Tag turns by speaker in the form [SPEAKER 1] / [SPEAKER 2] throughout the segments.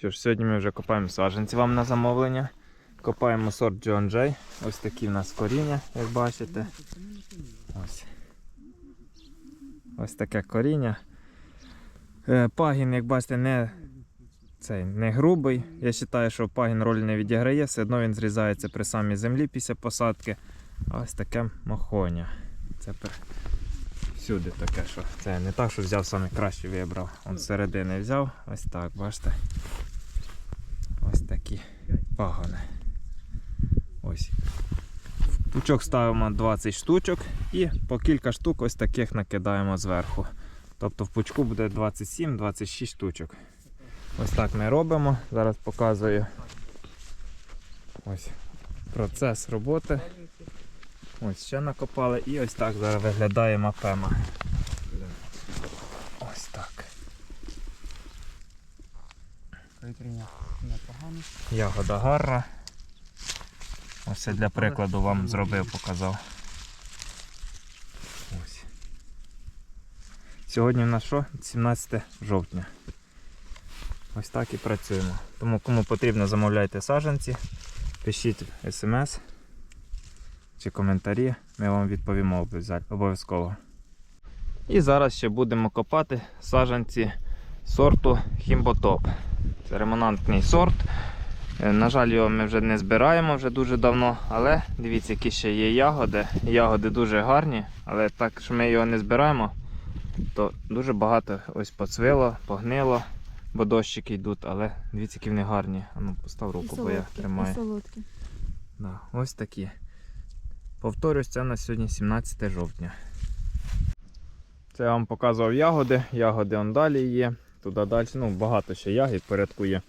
[SPEAKER 1] Що ж, сьогодні ми вже копаємо саджанці вам на замовлення. Копаємо сорт John Jay. Ось такі в нас коріння, як бачите. Ось. Ось таке коріння. Е, Пагін, як бачите, не, цей, не грубий. Я вважаю, що пагін роль не відіграє, все одно він зрізається при самій землі після посадки. Ось таке махоня. Це всюди таке, що це не так, що взяв саме краще вибрав. Он середини взяв. Ось так, бачите. Ось такі пагони. Ось. Пучок ставимо 20 штучок і по кілька штук ось таких накидаємо зверху. Тобто в пучку буде 27-26 штучок. Ось так ми робимо. Зараз показую ось процес роботи. Ось ще накопали і ось так зараз виглядає мапема. Ось так.
[SPEAKER 2] Витріння непогано.
[SPEAKER 1] Ягода гарна. Ось це для прикладу вам зробив, показав. Сьогодні в нас що? 17 жовтня. Ось так і працюємо. Тому кому потрібно замовляйте саджанці, пишіть смс чи коментарі, ми вам відповімо обов'язково. І зараз ще будемо копати саджанці сорту Хімботоп. Це ремонантний сорт. Е, На жаль, його ми вже не збираємо вже дуже давно, але дивіться, які ще є ягоди. Ягоди дуже гарні, але так що ми його не збираємо, то дуже багато ось поцвило, погнило, бо дощики йдуть, але дивіться, які вони гарні. А ну, постав руку, бо я тримаю.
[SPEAKER 3] солодкі.
[SPEAKER 1] Да, ось такі. Повторюсь, це на сьогодні 17 жовтня. Це я вам показував ягоди. Ягоди он далі є. Туди далі. Ну, багато ще ягід порядку є.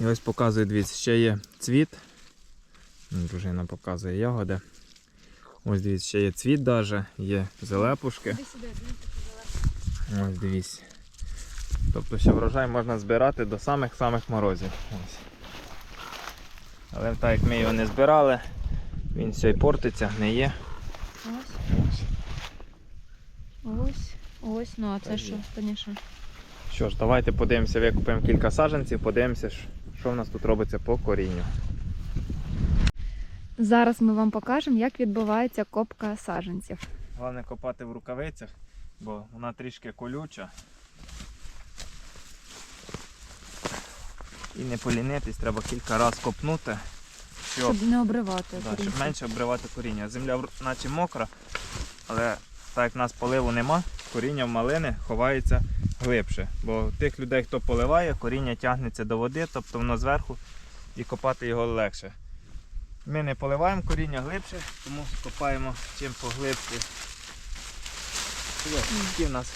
[SPEAKER 1] І ось показую, дивіться, ще є цвіт. Дружина показує ягоди. Ось дивіться, ще є цвіт даже, є зелепушки. Ось дивіться. Тобто ще врожай можна збирати до самих-самих морозів. Ось. Але так як ми його не збирали, він все і портиться, гниє.
[SPEAKER 3] Ось, ось, ось, ну а це що, звісно.
[SPEAKER 1] Що ж, давайте подивимося, викупимо кілька саджанців, подивимося, що- в нас тут робиться по корінню.
[SPEAKER 3] Зараз ми вам покажемо, як відбувається копка саджанців.
[SPEAKER 1] Головне копати в рукавицях, бо вона трішки колюча. І не полінитись, треба кілька разів копнути, щоб,
[SPEAKER 3] Щоб не обривати.
[SPEAKER 1] да, щоб менше обривати коріння. Земля наче мокра, але так як в нас поливу нема, коріння в малини ховається глибше. Бо тих людей, хто поливає, коріння тягнеться до води, тобто воно зверху і копати його легше. Ми не поливаємо коріння глибше, тому копаємо чим поглибше. Ось в нас.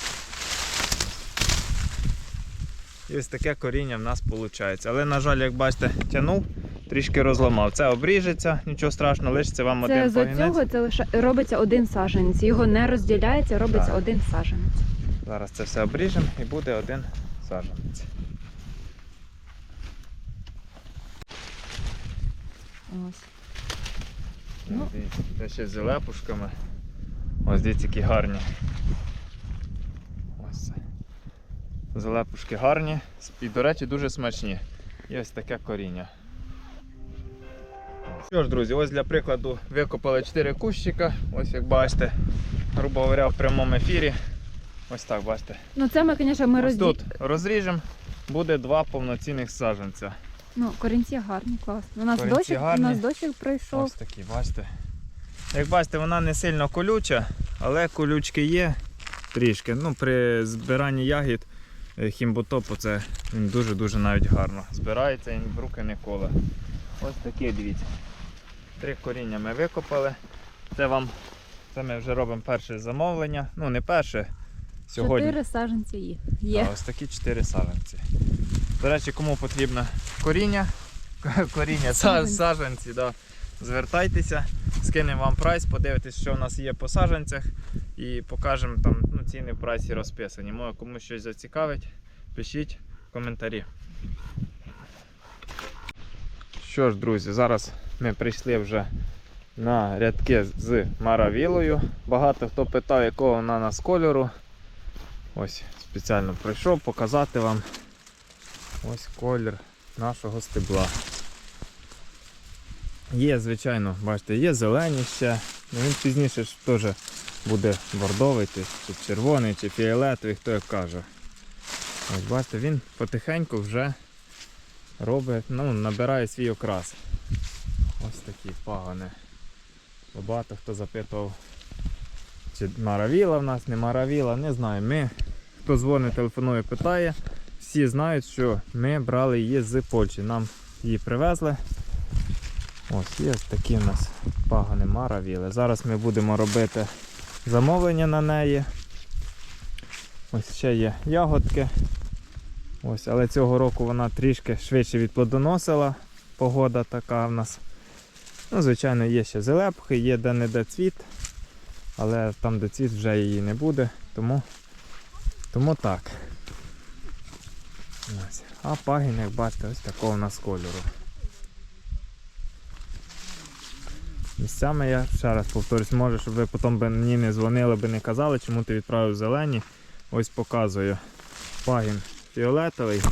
[SPEAKER 1] І ось таке коріння в нас виходить. Але, на жаль, як бачите, тянув, трішки розламав. Це обріжеться, нічого страшного, лишиться вам
[SPEAKER 3] Це
[SPEAKER 1] один
[SPEAKER 3] з
[SPEAKER 1] пагінець.
[SPEAKER 3] цього це лише робиться один саджанець. Його не розділяється, робиться
[SPEAKER 1] Так.
[SPEAKER 3] один саджанець.
[SPEAKER 1] Зараз це все обріжемо і буде один саджанець.
[SPEAKER 3] Ось. Ну.
[SPEAKER 1] Дивіться, Це ще з лепушками. Ось дивіться, які гарні. Ось це. Залепушки гарні і, до речі, дуже смачні. І ось таке коріння. Що ж, друзі, ось для прикладу викопали 4 кущика. Ось як бачите, грубо говоря, в прямому ефірі. Ось так, бачите.
[SPEAKER 3] Ну це ми, звісно, ми
[SPEAKER 1] Ось тут розріжемо, буде два повноцінних саджанця.
[SPEAKER 3] Ну, корінці гарні, класно. У нас
[SPEAKER 1] Корінці
[SPEAKER 3] дощик, у
[SPEAKER 1] гарні.
[SPEAKER 3] нас дощик пройшов.
[SPEAKER 1] Ось такі, бачите. Як бачите, вона не сильно колюча, але колючки є трішки. Ну, при збиранні ягід е, хімботопу це він дуже-дуже навіть гарно збирається і в руки не коле. Ось такі, дивіться. Три коріння ми викопали. Це вам це ми вже робимо перше замовлення. Ну, не перше. Сьогодні.
[SPEAKER 3] Чотири саджанці є. Є.
[SPEAKER 1] А, ось такі чотири саджанці. До речі, кому потрібно коріння, коріння, са-
[SPEAKER 3] Саджанці.
[SPEAKER 1] саджанці, да. звертайтеся, скинемо вам прайс, подивитесь, що у нас є по саджанцях і покажемо там ну, ціни в прайсі розписані. Може комусь щось зацікавить, пишіть коментарі. Що ж, друзі, зараз ми прийшли вже на рядки з маравілою. Багато хто питав, якого вона нас кольору. Ось спеціально прийшов показати вам. Ось колір нашого стебла. Є, звичайно, бачите, є зелені ще. Ну, він пізніше теж буде бордовий, чи червоний, чи фіолетовий, хто як каже. Ось бачите, він потихеньку вже робить, ну, набирає свій окрас. Ось такі пагони. Бо Багато хто запитував, чи маравіла в нас, не маравіла, не знаю. Ми, хто дзвонить, телефонує, питає, всі знають, що ми брали її з Польщі. Нам її привезли. Ось є ось такі в нас пагони маравіли. Зараз ми будемо робити замовлення на неї. Ось ще є ягодки. Ось, але цього року вона трішки швидше відплодоносила. Погода така в нас. Ну, звичайно, є ще зелепхи, є де-не-де цвіт, але там, де цвіт, вже її не буде, тому, тому так. А пагін, як бачите, ось такого у нас кольору. Місцями я ще раз повторюсь, може, щоб ви потім би мені не дзвонили, би не казали, чому ти відправив зелені. Ось показую. Пагін фіолетовий.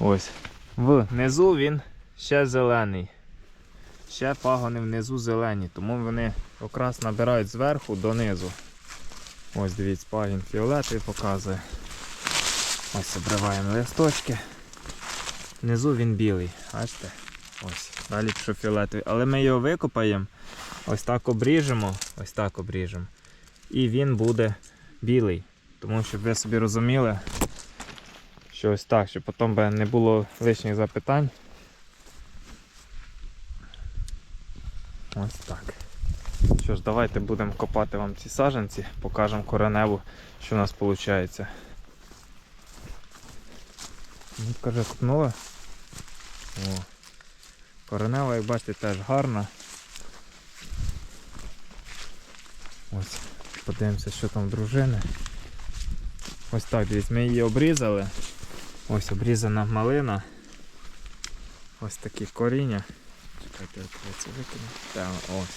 [SPEAKER 1] Ось. Внизу він ще зелений. Ще пагони внизу зелені, тому вони якраз набирають зверху донизу. Ось дивіться, пагін фіолетовий показує. Ось обриваємо листочки. Внизу він білий. Бачите? Ось. Далі пішов фіолетовий. Але ми його викопаємо. Ось так обріжемо. Ось так обріжемо. І він буде білий. Тому щоб ви собі розуміли, що ось так, щоб потім не було лишніх запитань. Ось так. Що ж, давайте будемо копати вам ці саженці, покажемо кореневу, що у нас виходить. Ну, каже, копнула. О. Коренева, як бачите, теж гарна. Ось, подивимося, що там в дружини. Ось так, дивіться, ми її обрізали. Ось обрізана малина. Ось такі коріння. Чекайте, я це викину. Та, ось.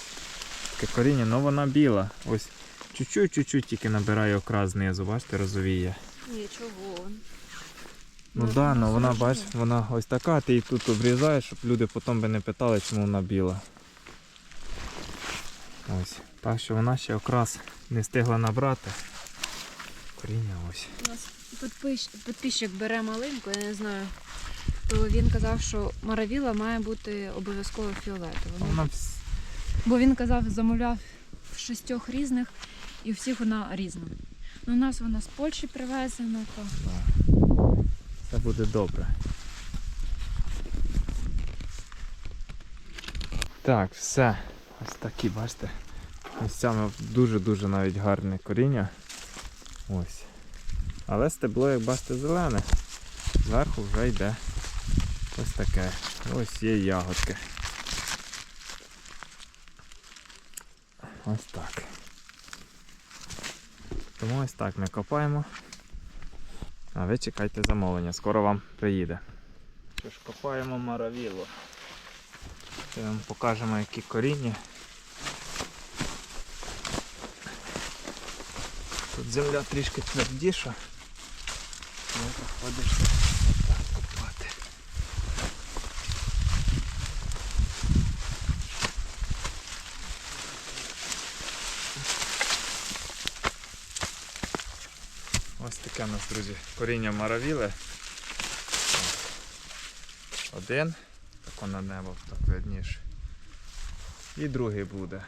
[SPEAKER 1] Таке коріння, ну вона біла. Ось чуть-чуть, тільки набирає окрас знизу, бачите, розовіє.
[SPEAKER 3] Нічого.
[SPEAKER 1] Ну так, да, ну вона, бач, вона ось така, ти її тут обрізаєш, щоб люди потім би не питали, чому вона біла. Ось. Так що вона ще окрас не встигла набрати. Коріння ось.
[SPEAKER 3] У нас підпис... підписчик бере малинку, я не знаю. То він казав, що маравіла має бути обов'язково фіолетова. Ну,
[SPEAKER 1] Вона
[SPEAKER 3] Бо він казав, замовляв в шістьох різних і у всіх вона різна. Ну, у нас вона з Польщі привезена, то.
[SPEAKER 1] Все буде добре. Так, все. Ось такі, бачите. Місцями дуже-дуже навіть гарне коріння. Ось. Але стебло, як бачите, зелене. Зверху вже йде ось таке. Ось є ягодки. Ось так. Тому ось так ми копаємо. А ви чекайте замовлення, скоро вам приїде. Що ж, копаємо маравіло. Ще вам покажемо, які коріння. Тут земля трішки твердіша. Не приходиться отак копати. Ось таке у нас, друзі, коріння маравіли. Один, тако на небо, так видніше. І другий буде.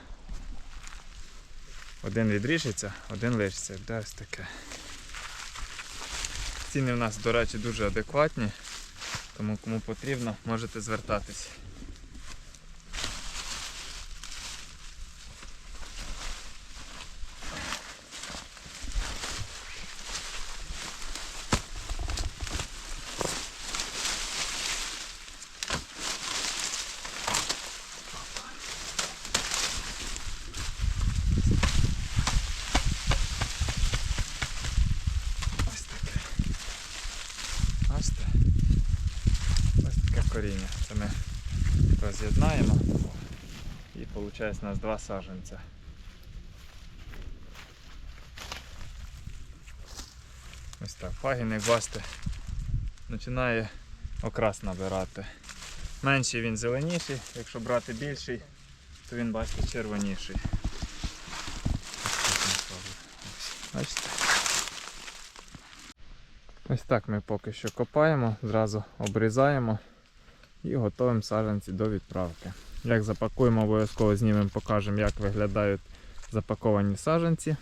[SPEAKER 1] Один відріжеться, один лишиться. Де ось таке. Ціни в нас, до речі, дуже адекватні, тому кому потрібно, можете звертатись. Ось таке. Бачите? Ось таке коріння. Це ми роз'єднаємо і виходить у нас два саджанця. Ось так. Пагін, як бачите, починає окрас набирати. Менший він зеленіший, якщо брати більший, то він бачите червоніший. Бачите? Ось так ми поки що копаємо, зразу обрізаємо і готуємо саджанці до відправки. Як запакуємо, обов'язково знімемо, покажемо, як виглядають запаковані саджанці.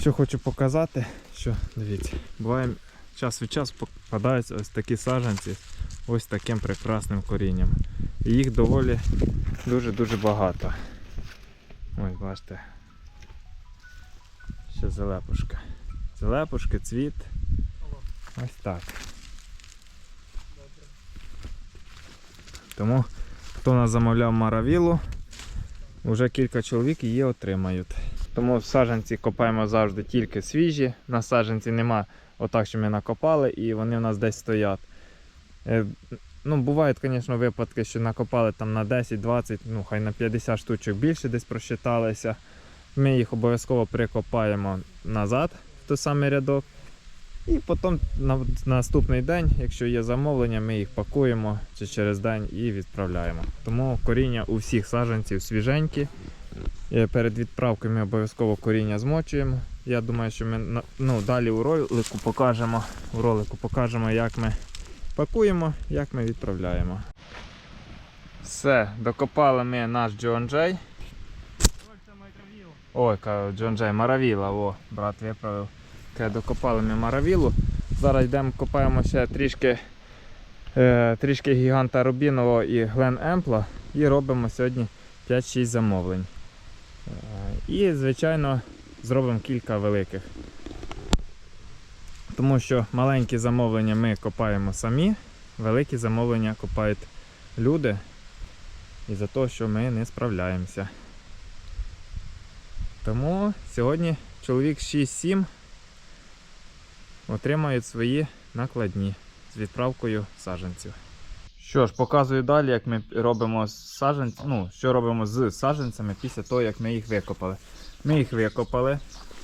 [SPEAKER 1] Що хочу показати, що дивіться, буває час від часу попадаються ось такі саджанці ось таким прекрасним корінням. І їх доволі дуже-дуже багато. Ось бачите. Ще зелепушка. Зелепушки, цвіт. Ось так. Тому хто нас замовляв маравілу, вже кілька чоловік її отримають. Тому саджанці копаємо завжди тільки свіжі. На саджанці нема отак, що ми накопали, і вони в нас десь стоять. Е, Ну, бувають, звісно, випадки, що накопали там на 10-20, ну хай на 50 штучок більше десь просчиталися. Ми їх обов'язково прикопаємо назад в той самий рядок. І потім на на наступний день, якщо є замовлення, ми їх пакуємо чи через день і відправляємо. Тому коріння у всіх саджанців свіженькі. Е, Перед відправкою ми обов'язково коріння змочуємо. Я думаю, що ми ну, далі у ролику покажемо, у ролику покажемо, як ми пакуємо, як ми відправляємо. Все, докопали ми наш Джон Джей. Ой, кажу, Джон Джей, Маравіла, о, брат виправив. Каже, докопали ми Маравілу. Зараз йдемо, копаємо ще трішки, е, трішки гіганта Рубінового і Глен Емпла і робимо сьогодні 5-6 замовлень. Е, І, звичайно, зробимо кілька великих. Тому що маленькі замовлення ми копаємо самі, великі замовлення копають люди. І за те, що ми не справляємося. Тому сьогодні чоловік 6-7 отримають свої накладні з відправкою саджанців. Що ж, показую далі, як ми робимо з ну, що робимо з саджанцями після того, як ми їх викопали. Ми їх викопали,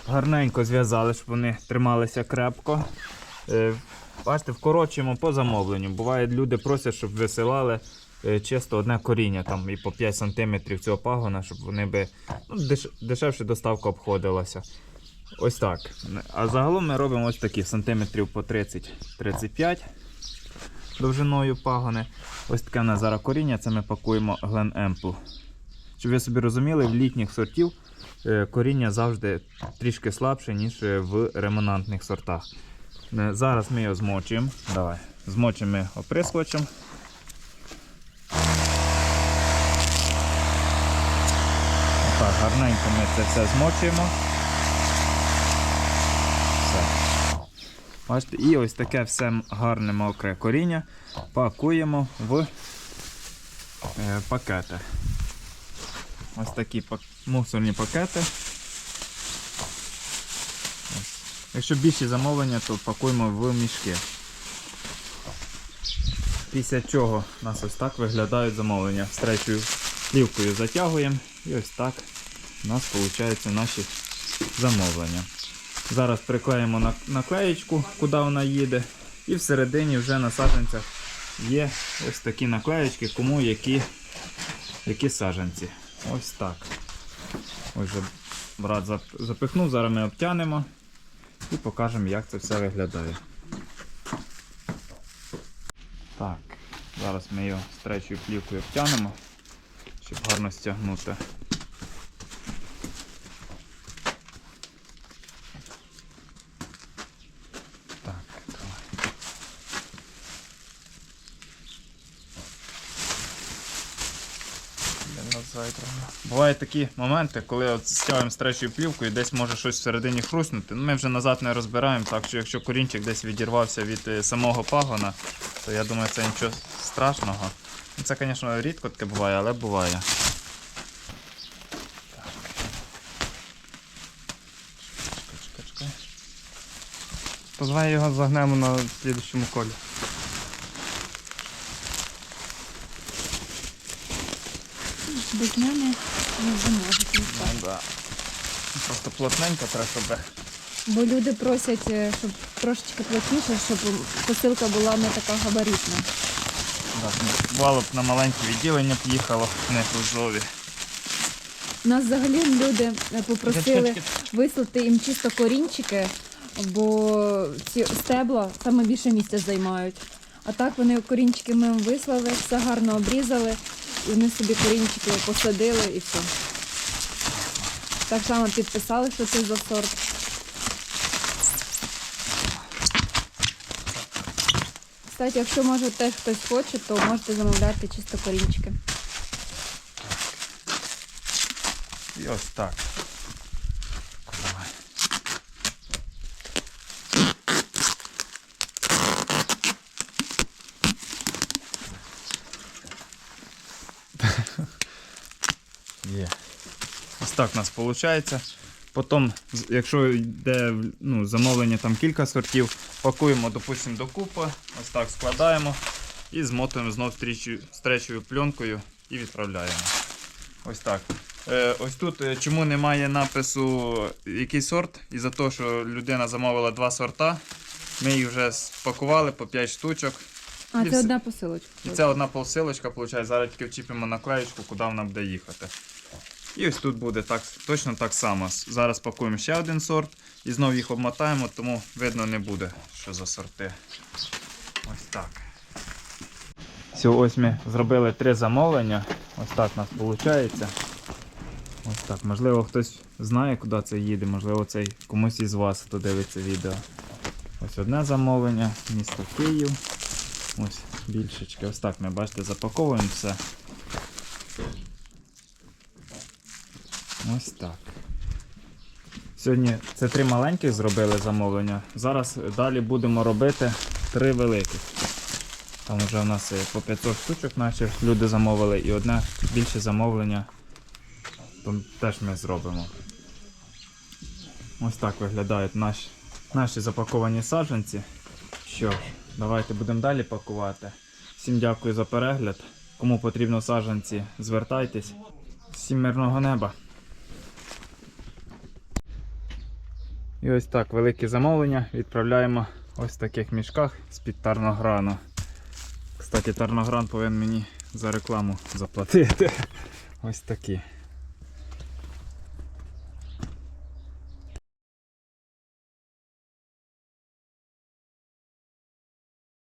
[SPEAKER 1] гарненько зв'язали, щоб вони трималися крепко. Е, бачите, вкорочуємо по замовленню. Буває, люди просять, щоб висилали е, чисто одне коріння там і по 5 см цього пагона, щоб вони би ну, деш... дешевше доставка обходилася. Ось так. А загалом ми робимо ось такі сантиметрів по 30-35 довжиною пагони. Ось таке в нас зараз коріння, це ми пакуємо Glen Ample. Щоб ви собі розуміли, в літніх сортів е, коріння завжди трішки слабше, ніж е, в ремонантних сортах. Е, Зараз ми його змочуємо. Давай. Змочимо ми оприскувачем. Гарненько ми це все змочуємо. Все. Бачите, і ось таке все гарне мокре коріння пакуємо в е, пакети. Ось такі мусорні пакети. Ось. Якщо більші замовлення, то пакуємо в мішки. Після чого у нас ось так виглядають замовлення. Стречою плівкою затягуємо і ось так у нас виходять наші замовлення. Зараз приклеїмо на- наклеєчку, куди вона їде. І всередині вже на саджанцях є ось такі наклеєчки, кому які, які саджанці. Ось так. Ось вже брат запихнув, зараз ми обтянемо і покажемо, як це все виглядає. Так, зараз ми його стречою плівкою обтянемо, щоб гарно стягнути. Так, давай. Бувають такі моменти, коли от стягуємо стречою плівкою, десь може щось всередині хрустнути. Ну, Ми вже назад не розбираємо, так що якщо корінчик десь відірвався від е, самого пагона, то я думаю, це нічого страшного. Ну, Це, звісно, рідко таке буває, але буває.
[SPEAKER 2] Давай його загнемо на слідчому колі.
[SPEAKER 3] Без мене не зможете.
[SPEAKER 1] Ну, да. Просто плотненько треба, щоб
[SPEAKER 3] Бо люди просять, е, щоб трошечки плотніше, щоб посилка була не така габаритна.
[SPEAKER 1] Так, бувало б на маленьке відділення б їхало, не грузові.
[SPEAKER 3] Нас взагалі люди е, попросили вислати їм чисто корінчики, бо ці стебла саме більше місця займають. А так вони корінчики ми їм вислали, все гарно обрізали, вони собі корінчики посадили і все. Так само підписали, що це за сорт. Кстати, якщо може теж хтось хоче, то можете замовляти чисто корінчики.
[SPEAKER 1] І ось так. Так у нас виходить. Потім, якщо йде ну, замовлення там кілька сортів, пакуємо, допустимо, докупи, ось так складаємо і змотуємо знов стречою пленкою і відправляємо. Ось так. Е, ось тут е, чому немає напису який сорт, із-за того, що людина замовила два сорта. Ми їх вже спакували по 5 штучок.
[SPEAKER 3] А,
[SPEAKER 1] І
[SPEAKER 3] це
[SPEAKER 1] все.
[SPEAKER 3] одна посилочка.
[SPEAKER 1] І це одна посилочка, виходить, зараз тільки вчіпимо наклеєчку, куди вона буде їхати. І ось тут буде так, точно так само. Зараз пакуємо ще один сорт і знову їх обмотаємо, тому видно не буде, що за сорти. Ось так. Все, ось ми зробили три замовлення. Ось так у нас виходить. Ось так. Можливо, хтось знає, куди це їде, можливо, цей комусь із вас, хто дивиться відео. Ось одне замовлення, місто Київ. Ось більшечки. Ось так ми бачите, запаковуємо все. Ось так. Сьогодні це три маленьких зробили замовлення. Зараз далі будемо робити три великих. Там вже у нас по 500 штучок наші люди замовили і одне більше замовлення там теж ми зробимо. Ось так виглядають наші, наші запаковані саджанці. Що давайте будемо далі пакувати. Всім дякую за перегляд. Кому потрібно саджанці, звертайтесь. Всім мирного неба. І ось так, велике замовлення відправляємо ось в таких мішках з-під тарнограну. Кстати, тарногран повинен мені за рекламу заплатити. Ось такі.